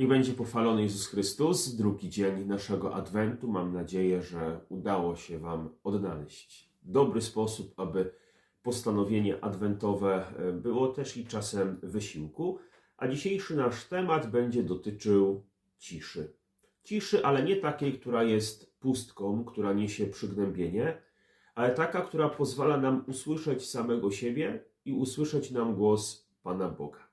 Niech będzie pochwalony Jezus Chrystus, drugi dzień naszego Adwentu. Mam nadzieję, że udało się Wam odnaleźć dobry sposób, aby postanowienie adwentowe e, było też i czasem wysiłku. A dzisiejszy nasz temat będzie dotyczył ciszy. Ciszy, ale nie takiej, która jest pustką, która niesie przygnębienie, ale taka, która pozwala nam usłyszeć samego siebie i usłyszeć nam głos Pana Boga.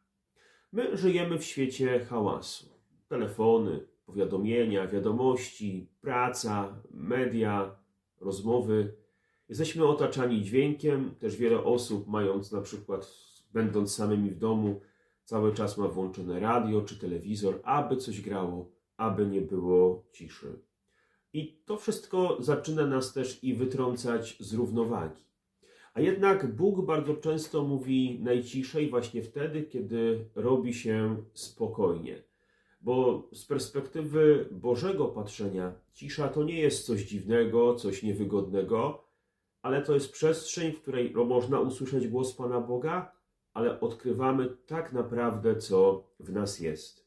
My żyjemy w świecie hałasu. Telefony, powiadomienia, wiadomości, praca, media, rozmowy. Jesteśmy otaczani dźwiękiem. Też wiele osób, mając na przykład, będąc samymi w domu, cały czas ma włączone radio czy telewizor, aby coś grało, aby nie było ciszy. I to wszystko zaczyna nas też i wytrącać z równowagi. A jednak Bóg bardzo często mówi najciszej właśnie wtedy, kiedy robi się spokojnie. Bo z perspektywy Bożego patrzenia, cisza to nie jest coś dziwnego, coś niewygodnego, ale to jest przestrzeń, w której można usłyszeć głos Pana Boga, ale odkrywamy tak naprawdę, co w nas jest.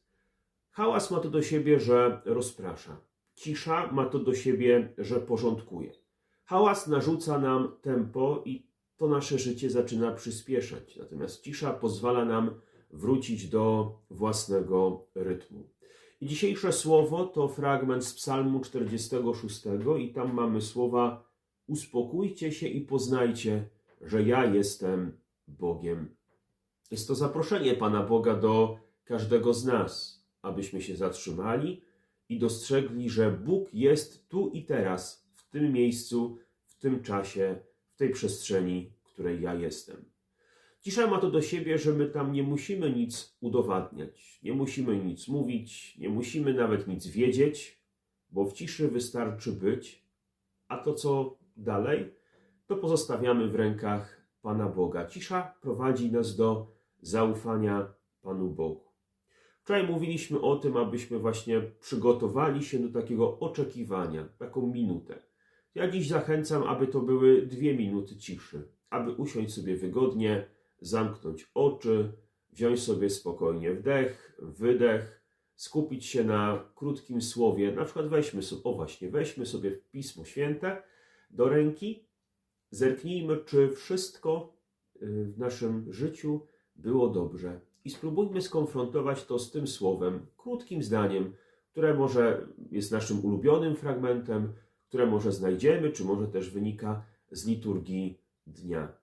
Hałas ma to do siebie, że rozprasza. Cisza ma to do siebie, że porządkuje. Hałas narzuca nam tempo i to nasze życie zaczyna przyspieszać. Natomiast cisza pozwala nam wrócić do własnego rytmu. I dzisiejsze słowo to fragment z Psalmu 46 i tam mamy słowa uspokójcie się i poznajcie, że ja jestem Bogiem. Jest to zaproszenie Pana Boga do każdego z nas, abyśmy się zatrzymali i dostrzegli, że Bóg jest tu i teraz, w tym miejscu, w tym czasie, w tej przestrzeni, w której ja jestem. Cisza ma to do siebie, że my tam nie musimy nic udowadniać, nie musimy nic mówić, nie musimy nawet nic wiedzieć, bo w ciszy wystarczy być, a to co dalej, to pozostawiamy w rękach Pana Boga. Cisza prowadzi nas do zaufania Panu Bogu. Wczoraj mówiliśmy o tym, abyśmy właśnie przygotowali się do takiego oczekiwania, taką minutę. Ja dziś zachęcam, aby to były dwie minuty ciszy, aby usiąść sobie wygodnie, zamknąć oczy, wziąć sobie spokojnie wdech, wydech, skupić się na krótkim słowie. Na przykład weźmy sobie, o właśnie, weźmy sobie Pismo Święte do ręki, zerknijmy, czy wszystko y, w naszym życiu było dobrze. I spróbujmy skonfrontować to z tym słowem, krótkim zdaniem, które może jest naszym ulubionym fragmentem, które może znajdziemy, czy może też wynika z liturgii dnia.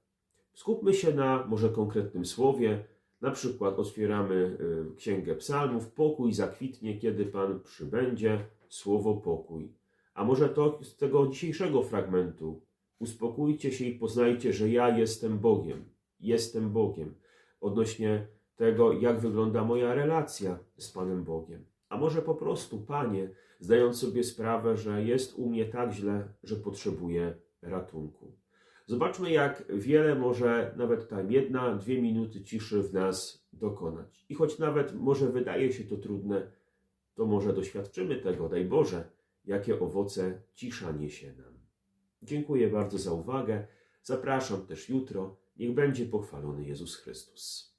Skupmy się na może konkretnym słowie, na przykład otwieramy y, Księgę Psalmów, pokój zakwitnie, kiedy Pan przybędzie, słowo pokój. A może to z tego dzisiejszego fragmentu. Uspokójcie się i poznajcie, że ja jestem Bogiem. Jestem Bogiem. Odnośnie tego, jak wygląda moja relacja z Panem Bogiem. A może po prostu, Panie, zdając sobie sprawę, że jest u mnie tak źle, że potrzebuję ratunku. Zobaczmy, jak wiele może nawet ta jedna, dwie minuty ciszy w nas dokonać. I choć nawet może wydaje się to trudne, to może doświadczymy tego, daj Boże, jakie owoce cisza niesie nam. Dziękuję bardzo za uwagę. Zapraszam też jutro. Niech będzie pochwalony Jezus Chrystus.